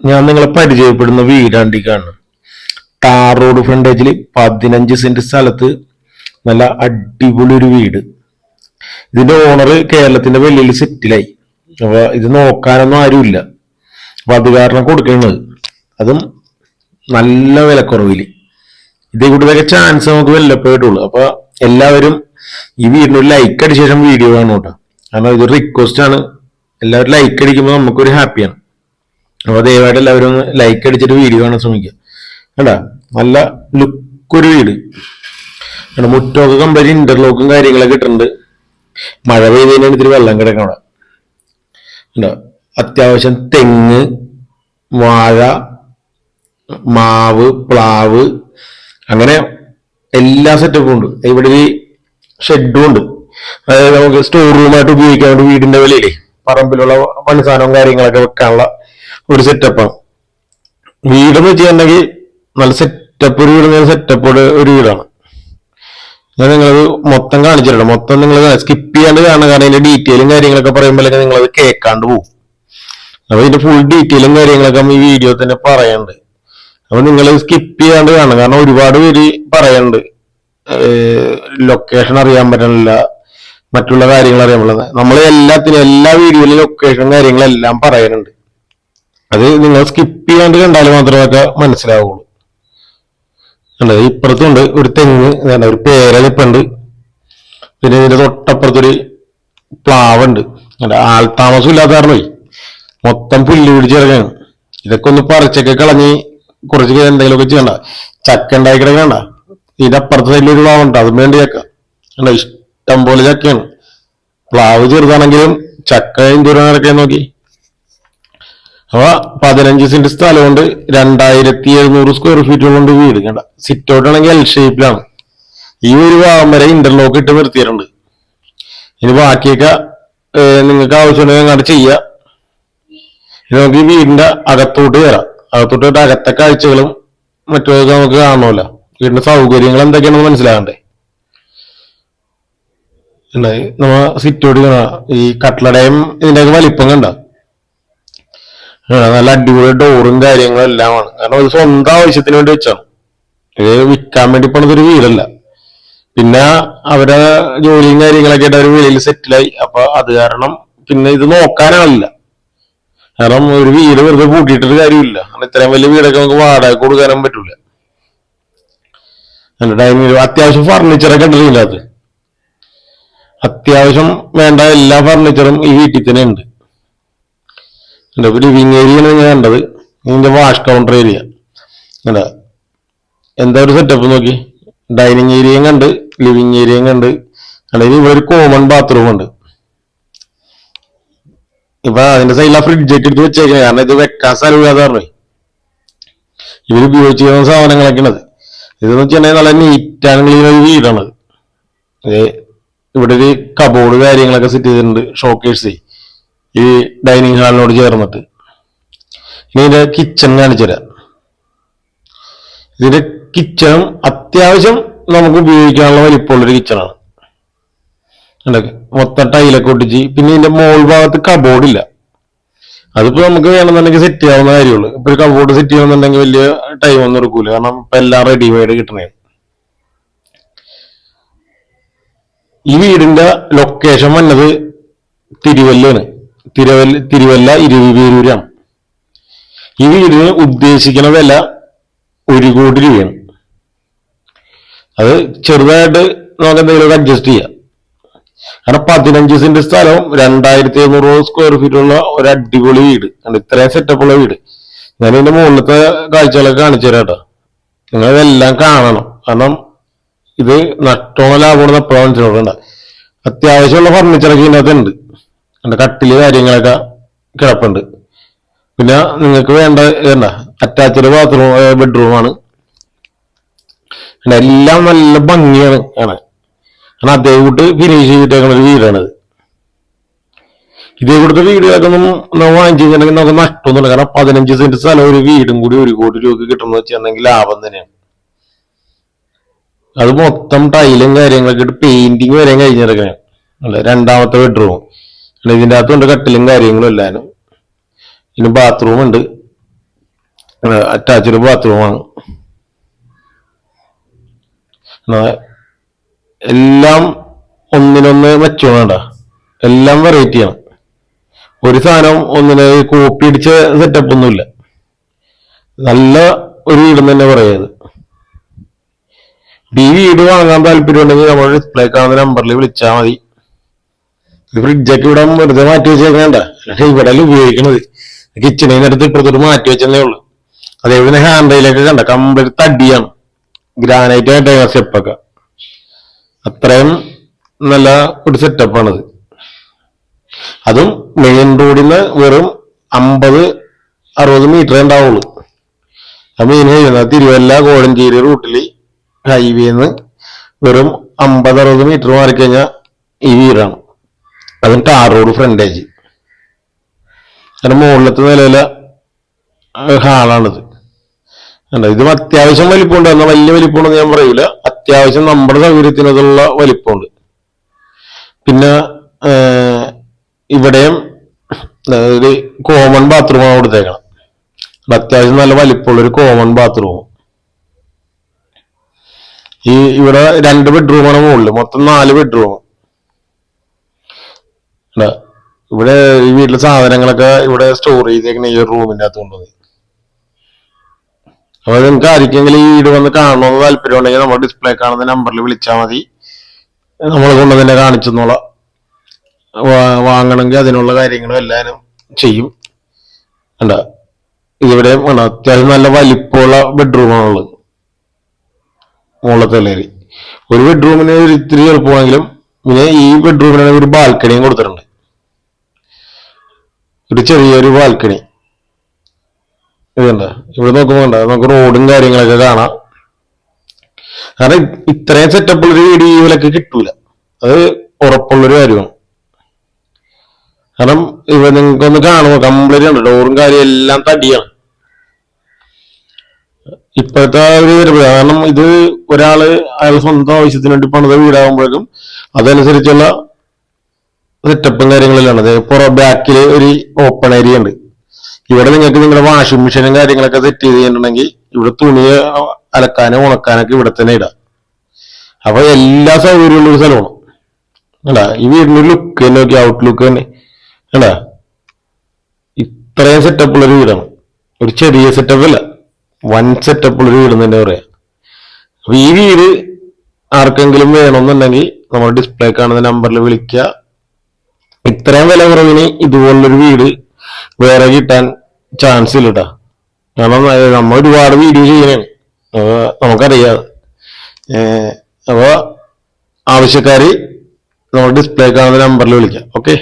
ഞാൻ നിങ്ങളെ പരിചയപ്പെടുന്ന വീടാണ്ടി കാണും ടാർ റോഡ് ഫ്രണ്ടേജിൽ പതിനഞ്ച് സെന്റ് സ്ഥലത്ത് നല്ല അടിപൊളി ഒരു വീട്. ഇതിന്റെ ഓണർ കേരളത്തിന്റെ വെല്ലിൽ സെറ്റിലായി അപ്പൊ ഇത് നോക്കാനൊന്നും ആരുമില്ല. അപ്പൊ അത് കാരണം കൊടുക്കുന്നത് അതും നല്ല വിലക്കുറവിൽ. ഇതേ കൂട്ടതൊക്കെ ചാൻസ് നമുക്ക് വല്ലപ്പോയിട്ടുള്ളൂ അപ്പൊ എല്ലാവരും ഈ വീടിന് ഒരു ലൈക്ക് അടിച്ച ശേഷം വീഡിയോ കാണും കേട്ടോ. കാരണം ഇത് റിക്വസ്റ്റ് ആണ്. എല്ലാവരും ലൈക്ക് അടിക്കുമ്പോൾ നമുക്കൊരു ഹാപ്പിയാണ് അപ്പൊ ദയവായിട്ട് എല്ലാവരും ഒന്ന് ലൈക്ക് അടിച്ചിട്ട് വീഡിയോ കാണാൻ ശ്രമിക്കുക. കേട്ടാ നല്ല ലുക്കൊരു വീട്. കണ്ടോ, മുറ്റമൊക്കെ കമ്പനി ഇന്റർലോക്കും കാര്യങ്ങളൊക്കെ ഇട്ടിട്ടുണ്ട്. മഴ പെയ്ത് ഇത്തിരി വെള്ളം കിടക്കണം അവിടെ. കണ്ടോ? അത്യാവശ്യം തെങ്ങ് വാഴ മാവ് പ്ലാവ് അങ്ങനെ എല്ലാ സെറ്റപ്പും ഉണ്ട്. ഇവിടെ ഒരു ഷെഡും ഉണ്ട്. അതായത് നമുക്ക് സ്റ്റോർ റൂമായിട്ട് ഉപയോഗിക്കാൻ വേണ്ടി വീടിന്റെ വിലയില്ലേ പറമ്പിലുള്ള പണിസാധനവും കാര്യങ്ങളൊക്കെ വെക്കാനുള്ള ഒരു സെറ്റപ്പാണ് വീടെന്ന് വെച്ചിട്ടുണ്ടെങ്കിൽ നല്ല സെറ്റപ്പ് ഒരു വീട് സെറ്റപ്പ് ഒരു വീടാണ്. ഞാൻ നിങ്ങളത് മൊത്തം കാണിച്ചിട്ടുണ്ട് മൊത്തം നിങ്ങൾ സ്കിപ്പ് ചെയ്യാണ്ട് കാണുക കാരണം അതിന്റെ ഡീറ്റെയിലും കാര്യങ്ങളൊക്കെ പറയുമ്പോഴൊക്കെ നിങ്ങളത് കേൾക്കാണ്ട് പോകും അപ്പൊ ഇതിന്റെ ഫുൾ ഡീറ്റെയിലും കാര്യങ്ങളൊക്കെ ഈ വീഡിയോ തന്നെ പറയുന്നുണ്ട് അപ്പൊ നിങ്ങൾ സ്കിപ്പ് ചെയ്യാണ്ട് കാണും കാരണം ഒരുപാട് പേര് പറയുന്നുണ്ട് ലൊക്കേഷൻ അറിയാൻ പറ്റണില്ല. മറ്റുള്ള കാര്യങ്ങൾ അറിയാൻ പറ്റില്ല നമ്മൾ എല്ലാത്തിനും എല്ലാ വീഡിയോയിലും ലൊക്കേഷൻ കാര്യങ്ങളെല്ലാം പറയുന്നുണ്ട് അത് നിങ്ങൾ സ്കിപ്പ് ചെയ്യാണ്ട് കണ്ടാൽ മാത്രമേ അതൊക്കെ മനസ്സിലാവുള്ളൂ കണ്ടത് ഇപ്പുറത്തുണ്ട് ഒരു തെങ്ങ് ഒരു പേര നിപ്പുണ്ട് പിന്നെ ഇതിന്റെ തൊട്ടപ്പുറത്തൊരു പ്ലാവുണ്ട്. അല്ല ആൾതാമസം ഇല്ലാത്ത മൊത്തം പുല്ല് പിടിച്ചിറങ്ങാണ് ഇതൊക്കെ ഒന്ന് പറിച്ചൊക്കെ കളഞ്ഞ് കുറച്ച് എന്തെങ്കിലുമൊക്കെ ചെയ്യണ്ട. ചക്ക ഉണ്ടാക്കി കിടക്കണ്ട ഇതിന്റെ അപ്പുറത്തെ സൈഡിൽ ഒരു പ്ലാവുണ്ട് അതും വേണ്ടി ചക്ക. ഇഷ്ടം പോലെ ചക്കയാണ്. പ്ലാവ് ചെറുതാണെങ്കിലും ചക്ക ദൂരം നടക്കാൻ നോക്കി. അപ്പൊ പതിനഞ്ച് സെന്റ് സ്ഥലം കൊണ്ട് രണ്ടായിരത്തി എഴുന്നൂറ് സ്ക്വയർ ഫീറ്റ് കൊണ്ട് വീട്. കണ്ട? സിറ്റ് ഔട്ട് ആണെങ്കിൽ എൽ ഷേപ്പിലാണ് ഈ ഒരു ഭാഗം വരെ ഇന്റർലോക്ക് ഇട്ട് നിർത്തിയിട്ടുണ്ട്. ഇനി ബാക്കിയൊക്കെ നിങ്ങൾക്ക് ആവശ്യമുണ്ടെങ്കിൽ അങ്ങോട്ട് ചെയ്യാം. ഇനി നമുക്ക് ഈ വീടിന്റെ അകത്തോട്ട് കയറാം അകത്തോട്ട് അകത്തെ കാഴ്ചകളും മറ്റൊക്കെ നമുക്ക് കാണണമല്ലോ. വീടിന്റെ സൗകര്യങ്ങൾ എന്തൊക്കെയാണെന്ന് മനസ്സിലാകണ്ടേ? ഉണ്ടായി നമ്മ സിറ്റോട്ട് ഈ കട്ടളടയും ഇതിന്റെയൊക്കെ വലിപ്പം കണ്ട? നല്ല അടിപൊളി ഡോറും കാര്യങ്ങളും എല്ലാമാണ് കാരണം ഒരു സ്വന്തം ആവശ്യത്തിന് വേണ്ടി വെച്ചാണ്. ഇത് വിൽക്കാൻ വേണ്ടി പണിതൊരു വീടല്ല. പിന്നെ അവരെ ജോലിയും കാര്യങ്ങളൊക്കെ ആയിട്ട് അവർ വീടിൽ സെറ്റിലായി. അപ്പൊ അത് കാരണം പിന്നെ ഇത് നോക്കാനാളില്ല കാരണം ഒരു വീട് വെറുതെ കൂട്ടിയിട്ടൊരു കാര്യമില്ല. കാരണം ഇത്രയും വലിയ വീടൊക്കെ നമുക്ക് വാടക കൊടുക്കാനും പറ്റൂല. ഡൈനിങ് അത്യാവശ്യം ഫർണിച്ചറൊക്കെ ഉണ്ടല്ലോ അത്? അത്യാവശ്യം വേണ്ട എല്ലാ ഫർണിച്ചറും ഈ വീട്ടിൽ തന്നെ ഉണ്ട്. എന്റെ ലിവിങ് ഏരിയയാണ് ഞാൻ കണ്ടത്. ഇതിന്റെ വാഷ് കൗണ്ടർ ഏരിയ എന്താ എന്താ ഒരു സെറ്റപ്പ് നോക്കി? ഡൈനിങ് ഏരിയയും കണ്ട് ലിവിങ് ഏരിയയും കണ്ട്. അല്ലെങ്കിൽ ഇവിടെ ഒരു കോമൺ ബാത്റൂം ഉണ്ട്. ഇപ്പൊ അതിന്റെ സൈഡിൽ ആ ഫ്രിഡ്ജ് ഒക്കെ എടുത്ത് വെച്ചേക്കുന്നത് കാരണം ഇത് വെക്കാൻ സ്ഥലമില്ലാതെ പറഞ്ഞു. ഇവർ ഉപയോഗിച്ച് ചെയ്യുന്ന സാധനങ്ങളൊക്കെ ഉണ്ട് ഇതെന്ന് വെച്ചിട്ടുണ്ടെങ്കിൽ നല്ല നീറ്റ് ആൻഡ് ക്ലീൻ ഒരു വീടാണ്. ഇവിടെ ഒരു കബോർഡ് കാര്യങ്ങളൊക്കെ സെറ്റ് ചെയ്തിട്ടുണ്ട് ഷോക്കേഴ്സ് ഈ ഡൈനിങ് ഹാളിനോട് ചേർന്നിട്ട്. ഇനി ഇതിന്റെ കിച്ചൺ കാണിച്ചു തരാം. ഇതിന്റെ കിച്ചണും അത്യാവശ്യം നമുക്ക് ഉപയോഗിക്കാനുള്ള വലിപ്പമുള്ളൊരു കിച്ചണാണ് മൊത്തം ടൈലൊക്കെ ഒട്ടിച്ച്. പിന്നെ ഇതിന്റെ മോൾ ഭാഗത്ത് കബോർഡ് ഇല്ല. അതിപ്പോ നമുക്ക് വേണമെന്നുണ്ടെങ്കിൽ സെറ്റ് ചെയ്യാവുന്ന കാര്യമുള്ളൂ. ഇപ്പൊ ഒരു കബോർഡ് സെറ്റ് ചെയ്യണമെന്നുണ്ടെങ്കിൽ വലിയ ടൈം ഒന്നും എടുക്കൂല. കാരണം ഇപ്പൊ എല്ലാം റെഡിമെയ്ഡ് കിട്ടണേ ഈ വീടിന്റെ ലൊക്കേഷൻ വന്നത് തിരുവല്ലയാണ്. തിരുവല്ല തിരുവല്ല ഇരുവിപേരൂരാണ് ഈ വീടിന് ഉദ്ദേശിക്കുന്ന വില ഒരു കോടി രൂപയാണ്. അത് ചെറുതായിട്ട് നമുക്ക് എന്തെങ്കിലും അഡ്ജസ്റ്റ് ചെയ്യാം. കാരണം പതിനഞ്ച് സെന്റ് സ്ഥലവും രണ്ടായിരത്തി എഴുന്നൂറ് സ്ക്വയർ ഫീറ്റ് ഉള്ള ഒരു അടിപൊളി വീട്. ഇത്രയും സെറ്റപ്പ് ഉള്ള വീട്. ഞാൻ ഇതിന്റെ മുകളിലത്തെ കാഴ്ചകളൊക്കെ കാണിച്ചു തരാം കേട്ടോ. നിങ്ങൾ ഇതെല്ലാം കാണണം. കാരണം ഇത് നട്ടോണ ലാഭമാണ് എപ്പോഴാണ് മനസ്സിലാക്കേണ്ട അത്യാവശ്യമുള്ള ഫർണിച്ചറൊക്കെ ഇതിനകത്ത് എന്റെ കട്ടിൽ കാര്യങ്ങളൊക്കെ കിടപ്പുണ്ട്. പിന്നെ നിങ്ങൾക്ക് വേണ്ട വേണ്ട അറ്റാച്ച്ഡ് ബാത്റൂം ബെഡ്റൂമാണ് എല്ലാം നല്ല ഭംഗിയാണ്. കാണാൻ കാരണം അതേ കൂട്ട് ഫിനിഷ് ചെയ്തിട്ടേക്കുന്ന ഒരു വീടാണിത് ഇതേ കൂട്ടത്തെ വീടുകളൊക്കെ നമ്മൾ വാങ്ങിച്ചു കഴിഞ്ഞിട്ടുണ്ടെങ്കിൽ നമുക്ക് നഷ്ടമൊന്നുമില്ല. കാരണം പതിനഞ്ച് സെന്റ് സ്ഥലം ഒരു വീടും കൂടി ഒരു കോടി രൂപ കിട്ടുന്ന വെച്ചിട്ടുണ്ടെങ്കിൽ ലാഭം തന്നെയാണ്. അത് മൊത്തം ടൈലും കാര്യങ്ങളൊക്കെ ഇട്ട് പെയിന്റിങ് വരെ കഴിഞ്ഞിടക്കണേ അല്ല? രണ്ടാമത്തെ ബെഡ്റൂം ഇതിന്റെ അകത്തുണ്ട് കട്ടിലും കാര്യങ്ങളും എല്ലാനും. പിന്നെ ബാത്റൂം ഉണ്ട്. അറ്റാച്ച്ഡ് ബാത്റൂമാണ് എല്ലാം ഒന്നിനൊന്ന് മെച്ചമാണ് കേട്ടോ എല്ലാം വെറൈറ്റിയാണ് ഒരു സാധനം ഒന്നിനെ കോപ്പി അടിച്ച സെറ്റപ്പ് ഒന്നുമില്ല. നല്ല ഒരു വീട് തന്നെ പറയുന്നത് ഈ വീട് വാങ്ങാൻ താല്പര്യം ഉണ്ടെങ്കിൽ നമ്മൾ ഡിസ്പ്ലേ കാണുന്ന നമ്പറിൽ വിളിച്ചാൽ മതി. ഫ്രിഡ്ജൊക്കെ ഇവിടെ വെറുതെ മാറ്റി വെച്ചേക്കണ്ട ഇവിടെ ഉപയോഗിക്കണത്. കിച്ചണിൽ ഇപ്പുറത്തോട്ട് മാറ്റി വെച്ചതേ ഉള്ളൂ. അതേപോലെ ഹാൻഡ് റെയിലൊക്കെ കണ്ട കംപ്ലീറ്റ് തടിയാണ്. ഗ്രാനൈറ്റ് ആയിട്ട് സ്റ്റെപ്പൊക്കെ അത്രയും നല്ല ഒരു സെറ്റപ്പാണിത് അതും മെയിൻ റോഡിൽ നിന്ന് വെറും അമ്പത് അറുപത് മീറ്റർ ഉണ്ടാവുള്ളൂ. ആ മെയിൻ ഹൈവേ തിരുവല്ല കോഴഞ്ചേരി റൂട്ടിൽ ഹൈവേന്ന് വെറും അമ്പത് അറുപത് മീറ്റർ മാറിക്കഴിഞ്ഞാൽ ഈ വീടാണ്. അതും ടാർ റോഡ് ഫ്രണ്ടേജ് അതിന്റെ മുകളിലത്തെ നിലയിലെ ഹാളാണിത്. കണ്ടോ? ഇതും അത്യാവശ്യം വലിപ്പമുണ്ട്. എന്നാൽ വലിയ വലിപ്പമുണ്ടെന്ന് ഞാൻ പറയില്ല അത്യാവശ്യം നമ്മുടെ സൗകര്യത്തിനുള്ള വലിപ്പമുണ്ട്. പിന്നെ ഇവിടെയും ഒരു കോമൺ ബാത്റൂമാണ് കൊടുത്തേക്കണം അത് അത്യാവശ്യം നല്ല വലിപ്പമുള്ള ഒരു കോമൺ ബാത്റൂം ഈ ഇവിടെ രണ്ട് ബെഡ്റൂമാണ് മുകളിൽ മൊത്തം നാല് ബെഡ്റൂം ഇവിടെ ഈ വീട്ടിലെ സാധനങ്ങളൊക്കെ ഇവിടെ സ്റ്റോർ ചെയ്തേക്കണ ഈ റൂമിന്റെ അകത്ത് കൊണ്ടുപോയി അപ്പൊ നിങ്ങൾക്ക് ആർക്കെങ്കിലും ഈ വീട് വന്ന് കാണണമെന്ന് താല്പര്യം ഉണ്ടെങ്കിൽ നമ്മുടെ ഡിസ്പ്ലേ കാണുന്ന നമ്പറിൽ വിളിച്ചാൽ മതി. നമ്മൾ കൊണ്ട് തന്നെ കാണിച്ചെന്നോളാം വാങ്ങണമെങ്കിൽ അതിനുള്ള കാര്യങ്ങളും എല്ലാവരും ചെയ്യും. അല്ല ഇവിടെ അത്യാവശ്യം നല്ല വലിപ്പമുള്ള ബെഡ്റൂമാണുള്ളത് മുകളിലത്തെ നിലയിൽ ഒരു ബെഡ്റൂമിന് ഒരു ഇത്തിരി എളുപ്പമാണെങ്കിലും പിന്നെ ഈ ബെഡ്റൂമിന് ഒരു ബാൽക്കണിയും കൊടുത്തിട്ടുണ്ട്. ഒരു ചെറിയൊരു ബാൽക്കണി. ഇതുണ്ട് ഇവിടെ നോക്കുമ്പോ കണ്ടോ, നമുക്ക് റോഡും കാര്യങ്ങളൊക്കെ കാണാം. കാരണം ഇത്രയും സെറ്റപ്പ് ഉള്ളൊരു വിലക്ക് കിട്ടൂല. അത് ഉറപ്പുള്ളൊരു കാര്യമാണ്. കാരണം ഇവ നിങ്ങൾക്കൊന്ന് കാണുമോ കംപ്ലീറ്റ് ഉണ്ട് ഡോറും കാര്യം എല്ലാം തടിയാണ്. ഇപ്പോഴത്തെ ഒരു വരുമ്പോൾ കാരണം ഇത് ഒരാൾ അയാൾ സ്വന്തം ആവശ്യത്തിന് വേണ്ടി പണിത വീടാകുമ്പോഴേക്കും അതനുസരിച്ചുള്ള സെറ്റപ്പും കാര്യങ്ങളെല്ലാം അത് പുറം ബാക്കിൽ ഒരു ഓപ്പൺ ഏരിയ ഉണ്ട്. ഇവിടെ നിങ്ങൾക്ക് നിങ്ങളുടെ വാഷിംഗ് മെഷീനും കാര്യങ്ങളൊക്കെ സെറ്റ് ചെയ്ത് കഴിഞ്ഞിട്ടുണ്ടെങ്കിൽ ഇവിടെ തുണി അലക്കാനും ഉണക്കാനൊക്കെ ഇവിടെ തന്നെ ഇടാം. അപ്പൊ എല്ലാ സൗകര്യമുള്ള ഒരു സ്ഥലമാണ്. അല്ല ഈ വീടിന്റെ ലുക്ക് തന്നെ നോക്കി ഔട്ട്ലുക്ക് തന്നെ. അല്ല ഇത്രയും സെറ്റപ്പ് ഉള്ള ഒരു വീടാണ്. ഒരു ചെറിയ സെറ്റപ്പ് അല്ല. വൻ സെറ്റപ്പ് ഉള്ള ഒരു വീട് തന്നെ പറയാം. അപ്പൊ ഈ വീട് ആർക്കെങ്കിലും വേണമെന്നുണ്ടെങ്കിൽ നമ്മൾ ഡിസ്പ്ലേ കാണുന്ന നമ്പറിൽ വിളിക്കുക. ഇത്രയും വില കുറവിന് ഇതുപോലുള്ളൊരു വീട് വേറെ കിട്ടാൻ ചാൻസ് ഇല്ല കേട്ടോ കാരണം നമ്മൾ നമ്മ ഒരുപാട് വീഡിയോ ചെയ്യണേ അപ്പൊ നമുക്കറിയാം അപ്പോൾ ആവശ്യക്കാർ നമ്മൾ ഡിസ്പ്ലേ കാണുന്ന നമ്പറിൽ വിളിക്കാം. ഓക്കെ